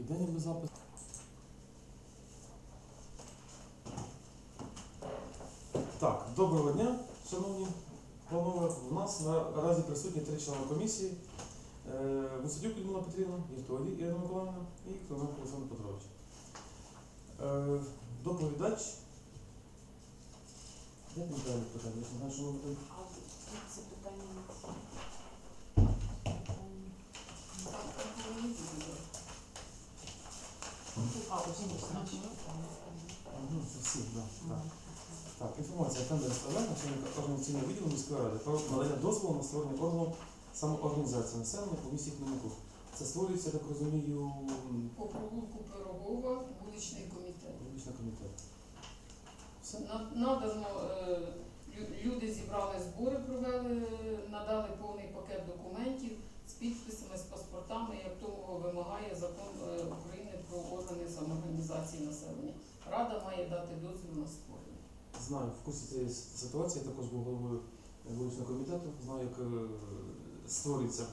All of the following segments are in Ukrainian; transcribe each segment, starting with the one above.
Іде ніби запис. Так, доброго дня, шановні панове. У нас наразі присутні три члени комісії. Е, Висотюк Людмила Петрівна, Єртові Ірина Миколаївна і Клименко Олександр Петрович. Е, Доповідач. Де далі питання? Я не знаю, що ми будемо. А це питання. А, ось ні, значить питання. Мгм, це всі, да, так. Інформація тендер складає начальника організаційного відділу міської ради про надання дозволу на створення органу самоорганізації населення по місті. Це створюється, так розумію, По прогулку Пирогова, вуличний комітет. публічний комітет. Все? На- Надано, е, лю- люди зібрали збори, провели, е, надали повний пакет документів з підписами, з паспортами, як того вимагає закон е, України про органи самоорганізації населення. Рада має дати дозвіл на створення. Знаю, в курсі цієї ситуації я також був головою вуличного комітету, знаю, як е, створюється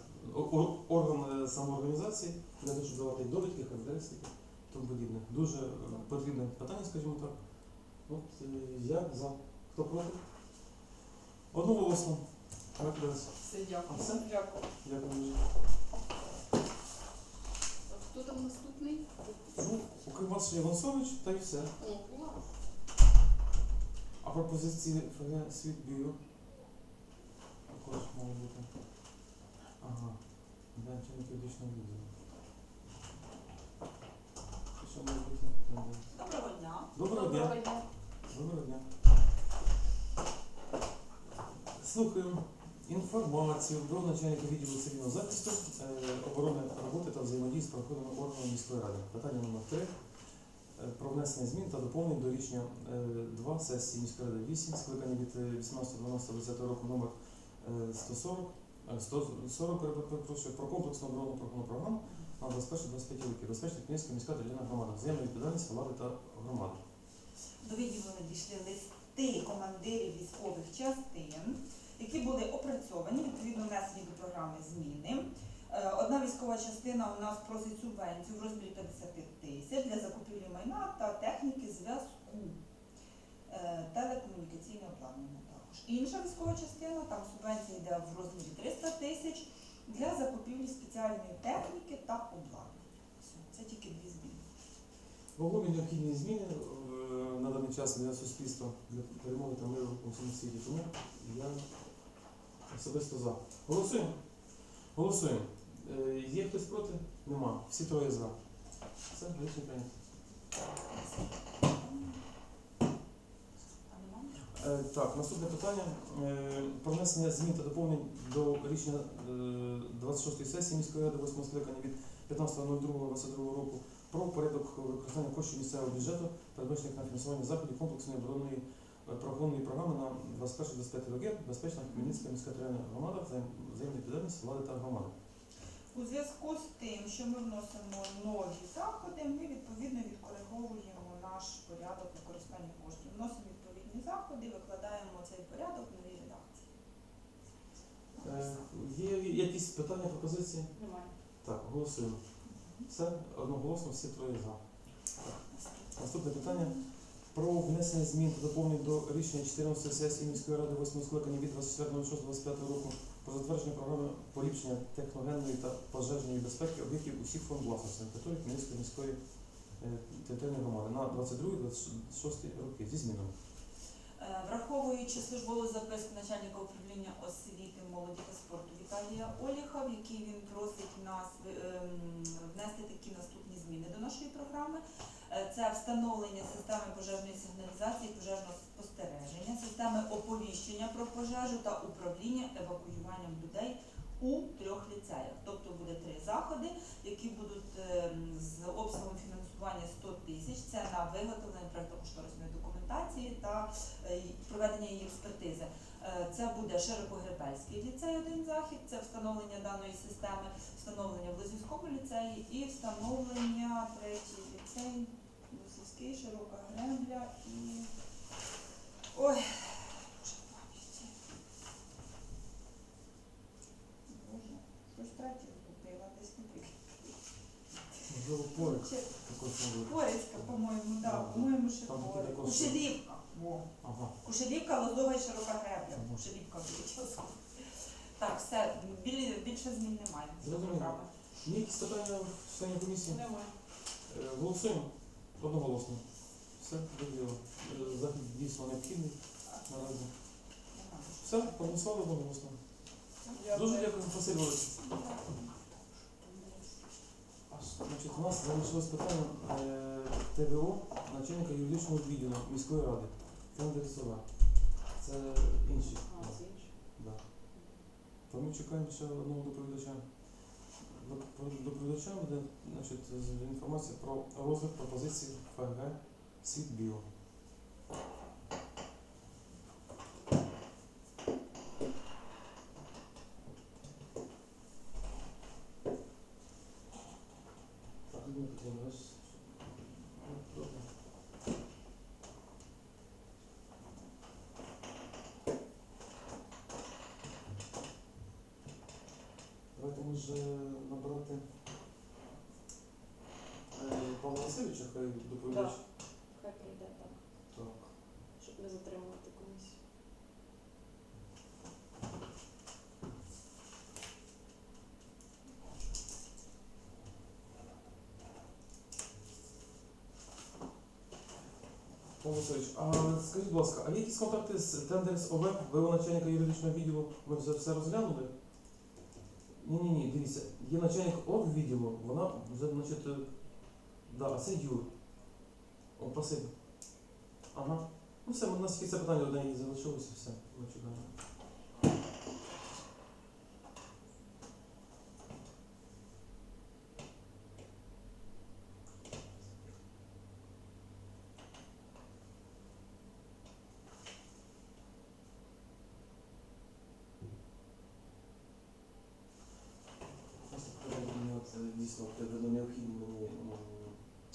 орган е, самоорганізації для того, щоб давати довідки, характеристики тому подібне. Дуже е, потрібне питання, скажімо так. От я за. Хто проти? Одноголосно. Давайте. Все, дякую. Все? Дякую. Дякую дуже. Хто там наступний? Ну, окрім вас ще Івансович, та й все. О, клас. А пропозиції ФГ Світ Бюро? Також можуть бути. Ага. Начальника юридичного відділу. Що може бути? Доброго дня. Доброго дня. Доброго дня. Доброго дня. Слухаємо інформацію про начальника відділу цивільного захисту, е, оборони роботи та взаємодії з правоохоронними органами міської ради. Питання номер 3 про внесення змін та доповнень до рішення 2 сесії міської ради 8, скликання від 18.12.20 року номер е, 140, е, 140 перепрошую, про комплексну оборонну програмну програму на 21-25 роки. Безпечна Київська міська територіальна громада, взаємна відповідальність влади та громади. До відділу надійшли листи командирів військових частин, які були опрацьовані, відповідно внесені до програми зміни. Е, Одна військова частина у нас просить субвенцію в розмірі 50 тисяч для закупівлі майна та техніки зв'язку. Е, Телекомунікаційне обладнання також. Інша військова частина, там субвенція йде в розмірі 300 тисяч для закупівлі спеціальної техніки та обладнання. Це тільки дві зміни. Вагомі необхідні зміни е, на даний час для суспільства, для перемоги та миру у всьому світі. Тому я особисто за. Голосуємо. Голосуємо. Е, Є хтось проти? Нема. Всі троє за. Все, рішення прийнято. Е, Так, наступне питання. Е, Про внесення змін та доповнень до рішення е, 26-ї сесії міської ради 8 скликання від 15.02.22 року про порядок використання коштів місцевого бюджету, передбачених на фінансування заходів комплексної оборонної е, правоохоронної програми на 21-25 роки, безпечна Хмельницька міська територіальна громада, взаєм- взаємна влади та громади. У зв'язку з тим, що ми вносимо нові заходи, ми відповідно відкориговуємо наш порядок використання коштів. Вносимо відповідні заходи, викладаємо цей порядок в новій редакції. Е, Є якісь питання, пропозиції? Немає. Так, голосуємо. Все, одноголосно, всі троє за. Наступне питання про внесення змін та доповнень до рішення 14 сесії міської ради 8 скликання від 24.06.25 року про затвердження програми поліпшення техногенної та пожежної безпеки об'єктів усіх форм власності на території Хмельницької міської е, територіальної громади на 22-26 роки зі змінами. Е, Враховуючи службову записку начальника управління освіти, молоді та спорту Віталія Оліха, в якій він просить нас ем, внести такі наступні зміни до нашої програми. Е, Це встановлення системи пожежної сигналізації, пожежного спостереження, системи оповіщення про пожежу та управління евакуюванням людей у трьох ліцеях. Тобто буде три заходи, які будуть ем, з обсягом фінансування 100 тисяч. Це на виготовлення проєктно-кошторисної документації та е, проведення її експертизи. Е, Це буде Широкогребельський ліцей, один захід, це встановлення даної системи, встановлення в Лозівському ліцеї і встановлення третій ліцей, Лозівський, Широка Гребля і. Ой, Боже, пам'яті. Боже, щось третє купила, десь прикріпила. можливо. Порицька, по-моєму, да, Да. по-моєму, ще також- Кушелівка. Ага. Кушелівка, лозова і широка гребля. Кушелівка вилучилася. Так, все, білі- більше змін немає. Зрозуміло. Є якісь питання в членів комісії? Немає. Е, Голосуємо одноголосно. Все, доділо. Захід дійсно необхідний наразі. Все, проголосували одноголосно. Дуже дякую, Василь Володимирович. Значить, у нас залишилось питання е, ТВО начальника юридичного відділу міської ради. СОВА. Це інші. А, це інше. Да. То ми чекаємо ще одного доповідача. Доп- Доповідача буде значить, інформація про розгляд пропозицій ФГ добре. Давайте може набрати е, Васильовича, хай доповідач. Хай прийде так, Так. щоб не затримувати комісію. Павло Васильович, а скажіть, будь ласка, а є якісь контакти з Тендерс ОВ, ви його начальника юридичного відділу, ви вже все розглянули? Ні, ні, ні, дивіться, є начальник ОВ відділу, вона вже, значить, е, да, це Юр. О, спасибі. Ага. Ну все, у нас тільки це питання одне і залишилося, все. Ми чекаємо. Дійсно е, необхідні мені м,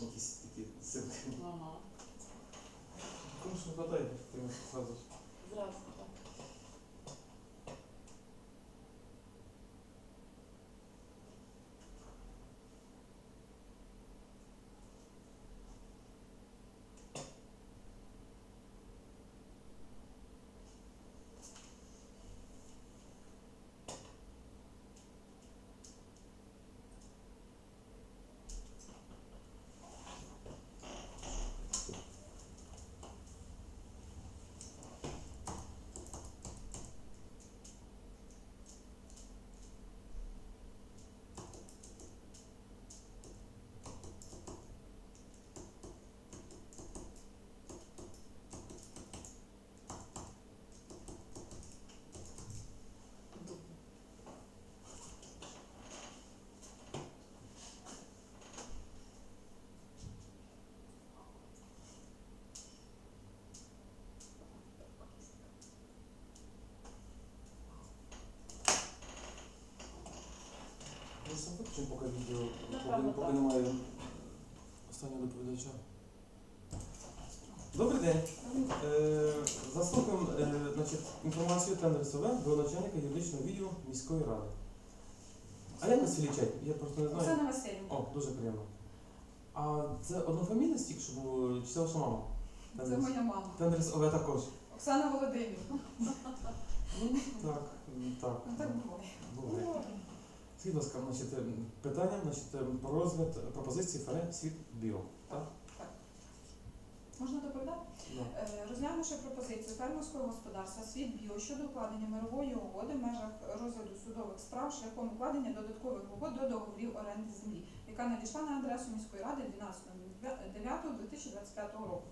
якісь такі сили. Ага. Не хватає, ти сразу ж. Зразу так. Ми ж сам виключимо поки відео, поки, поки немає останнього доповідача. Добрий день. Е, заслухаємо е, значить, інформацію тендер СВ до начальника юридичного відділу міської ради. А як вас величать? Я просто не знаю. Оксана Васильівна. О, дуже приємно. А це однофамільний стік, що було, чи це ваша мама? Це моя мама. Тендер СВ також. Оксана Володимирівна. Ну, так, так. Ну так буває. Буває. Скажіть, будь ласка, значить, е, питання значить, е, про розгляд пропозиції ФРЕ Світ Біо. Так? Можна доповідати? Да. Е, Розглянувши пропозицію фермерського господарства «Світ Біо» щодо укладення мирової угоди в межах розгляду судових справ шляхом укладення додаткових угод до договорів оренди землі, яка надійшла на адресу міської ради 12.09.2025 року.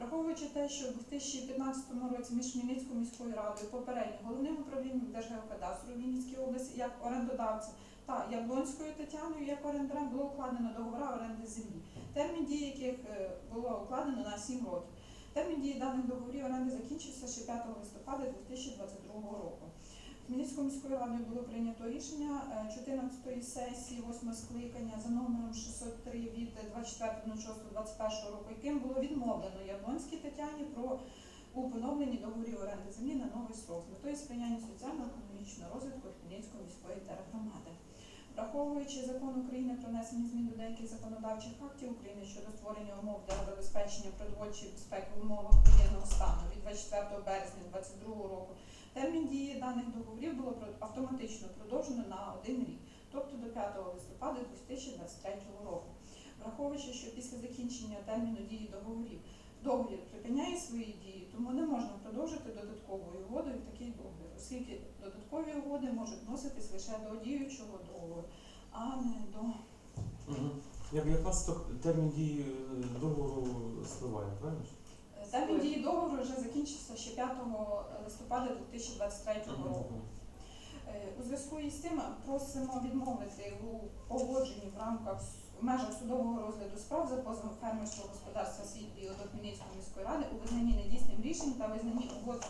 Враховуючи те, що в 2015 році між Хмельницькою міською радою попередньо головним управлінням Держгеокадастру Вінницької області як орендодавцем та Яблонською Тетяною як орендарем було укладено договори оренди землі, термін дії яких е, було укладено на 7 років. Термін дії даних договорів оренди закінчився ще 5 листопада 2022 року. Хмельницькою міською радою було прийнято рішення е, 14-ї сесії 8 скликання за номером 603 від 24.06.21 року, яким було відмовлено Яблонській Тетяні про у поновленні договорів оренди землі на новий срок з метою сприяння соціально-економічного розвитку Хмельницької міської тергромади. Враховуючи закон України про внесення змін до деяких законодавчих актів України щодо створення умов для забезпечення продовольчої безпеки в умовах воєнного стану від 24 березня 2022 року, термін дії даних договорів було автоматично продовжено на один рік, тобто до 5 листопада 2023 року. Враховуючи, що після закінчення терміну дії договорів договір припиняє свої дії, тому не можна продовжити додатковою угодою такий договір, оскільки додаткові угоди можуть вноситись лише до діючого договору, а не до. Як якраз то термін дії е, договору спливає, правильно? Термін дії договору вже закінчився ще 5 листопада 2023 року. Е, У зв'язку із цим просимо відмовити у погодженні в рамках в межах судового розгляду справ за позовом фермерського господарства Світлі до Хмельницької міської ради у визнанні недійсним рішень та визнанні угод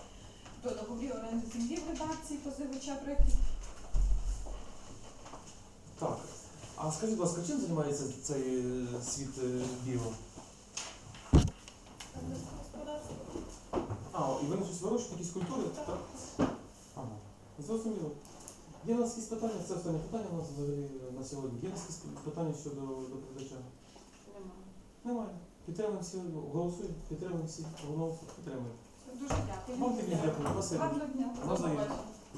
до договорів оренди землі в редакції позивача проєктів. Так. А скажіть, будь ласка, чим займається цей е, світ е, біо? А, і вони щось вирощують, якісь культури? Так. Ага. Зрозуміло. Є у нас якісь питання? Це останнє питання у нас взагалі на сьогодні. Є у нас якісь питання щодо доповідача? Немає. Немає. Підтримуємо всі, голосуємо, підтримуємо всі, воно підтримуємо. Дуже дякую. Вам тобі дякую, Василь. Гарного дня. Побачимо.